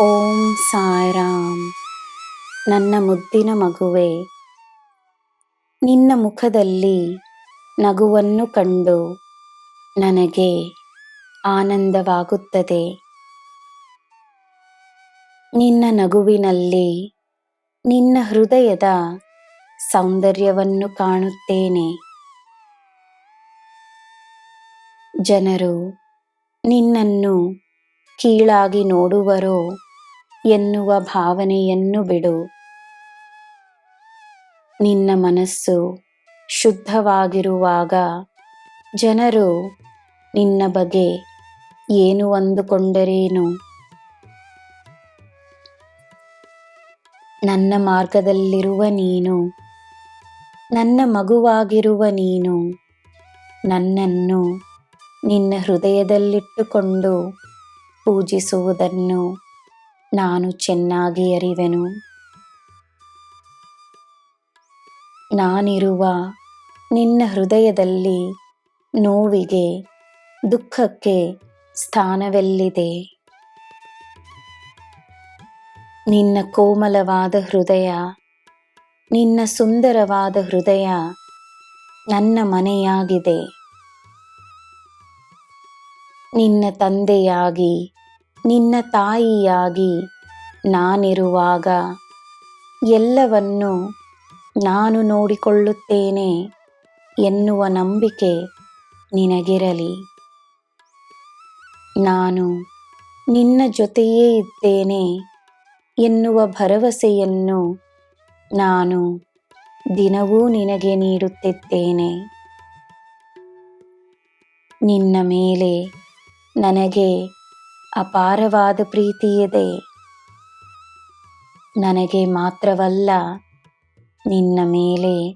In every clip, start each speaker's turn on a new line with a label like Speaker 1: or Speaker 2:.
Speaker 1: ಓಂ ಸಾರಾಮ್ ನನ್ನ ಮುದ್ದಿನ ಮಗುವೆ, ನಿನ್ನ ಮುಖದಲ್ಲಿ ನಗುವನ್ನು ಕಂಡು ನನಗೆ ಆನಂದವಾಗುತ್ತದೆ. ನಿನ್ನ ನಗುವಿನಲ್ಲಿ ನಿನ್ನ ಹೃದಯದ ಸೌಂದರ್ಯವನ್ನು ಕಾಣುತ್ತೇನೆ. ಜನರು ನಿನ್ನನ್ನು ಕೀಳಾಗಿ ನೋಡುವರೋ ಎನ್ನುವ ಭಾವನೆಯನ್ನು ಬಿಡು. ನಿನ್ನ ಮನಸ್ಸು ಶುದ್ಧವಾಗಿರುವಾಗ ಜನರು ನಿನ್ನ ಬಗ್ಗೆ ಏನು ಅಂದುಕೊಂಡರೇನು? ನನ್ನ ಮಾರ್ಗದಲ್ಲಿರುವ ನೀನು, ನನ್ನ ಮಗುವಾಗಿರುವ ನೀನು, ನನ್ನನ್ನು ನಿನ್ನ ಹೃದಯದಲ್ಲಿಟ್ಟುಕೊಂಡು ಪೂಜಿಸುವುದನ್ನು ನಾನು ಚೆನ್ನಾಗಿ ಅರಿವೆನು. ನಾನಿರುವ ನಿನ್ನ ಹೃದಯದಲ್ಲಿ ನೋವಿಗೆ, ದುಃಖಕ್ಕೆ ಸ್ಥಾನವೆಲ್ಲಿದೆ? ನಿನ್ನ ಕೋಮಲವಾದ ಹೃದಯ, ನಿನ್ನ ಸುಂದರವಾದ ಹೃದಯ ನನ್ನ ಮನೆಯಾಗಿದೆ. ನಿನ್ನ ತಂದೆಯಾಗಿ ನಿನ್ನ ತಾಯಿಯಾಗಿ ನಾನಿರುವಾಗ ಎಲ್ಲವನ್ನು ನಾನು ನೋಡಿಕೊಳ್ಳುತ್ತೇನೆ ಎನ್ನುವ ನಂಬಿಕೆ ನಿನಗಿರಲಿ. ನಾನು ನಿನ್ನ ಜೊತೆಯೇ ಇದ್ದೇನೆ ಎನ್ನುವ ಭರವಸೆಯನ್ನು ನಾನು ದಿನವೂ ನಿನಗೆ ನೀಡುತ್ತಿದ್ದೇನೆ. ನಿನ್ನ ಮೇಲೆ ನನಗೆ ಅಪಾರವಾದ ಪ್ರೀತಿಯಿದೆ ನನಗೆ ಮಾತ್ರವಲ್ಲ, ನಿನ್ನ ಮೇಲೆ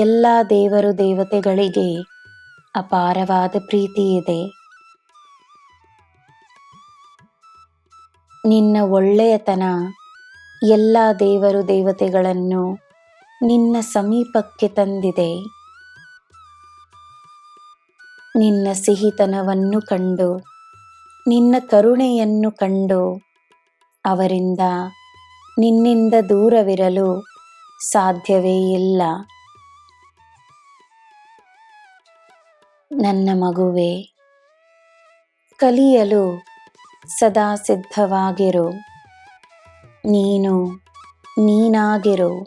Speaker 1: ಎಲ್ಲ ದೇವರು ದೇವತೆಗಳಿಗೆ ಅಪಾರವಾದ ಪ್ರೀತಿಯಿದೆ ನಿನ್ನ ಒಳ್ಳೆಯತನ ಎಲ್ಲ ದೇವರು ದೇವತೆಗಳನ್ನು ನಿನ್ನ ಸಮೀಪಕ್ಕೆ ತಂದಿದೆ. ನಿನ್ನ ಸಿಹಿತನವನ್ನು ಕಂಡು ನಿನ್ನ ಕರುಣೆಯನ್ನು ಕಂಡು ಅವರಿಂದ ನಿನ್ನಿಂದ ದೂರವಿರಲು ಸಾಧ್ಯವೇ ಇಲ್ಲ. ನನ್ನ ಮಗುವೆ, ಕಲಿಯಲು ಸದಾ ಸಿದ್ಧವಾಗಿರು. ನೀನು ನೀನಾಗಿರು.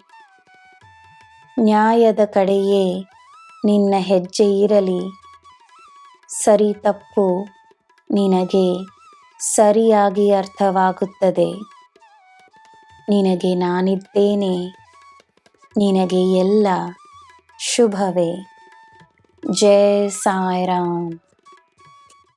Speaker 1: ನ್ಯಾಯದ ಕಡೆಯೇ ನಿನ್ನ ಹೆಜ್ಜೆ ಇರಲಿ. ಸರಿ ತಪ್ಪು. ನಿನಗೆ ಸರಿಯಾಗಿ ಅರ್ಥವಾಗುತ್ತದೆ. ನಿನಗೆ ನಾನಿದ್ದೇನೆ. ನಿನಗೆ ಎಲ್ಲ ಶುಭವೇ. ಜಯ ಸಾಯಿರಾಮ್.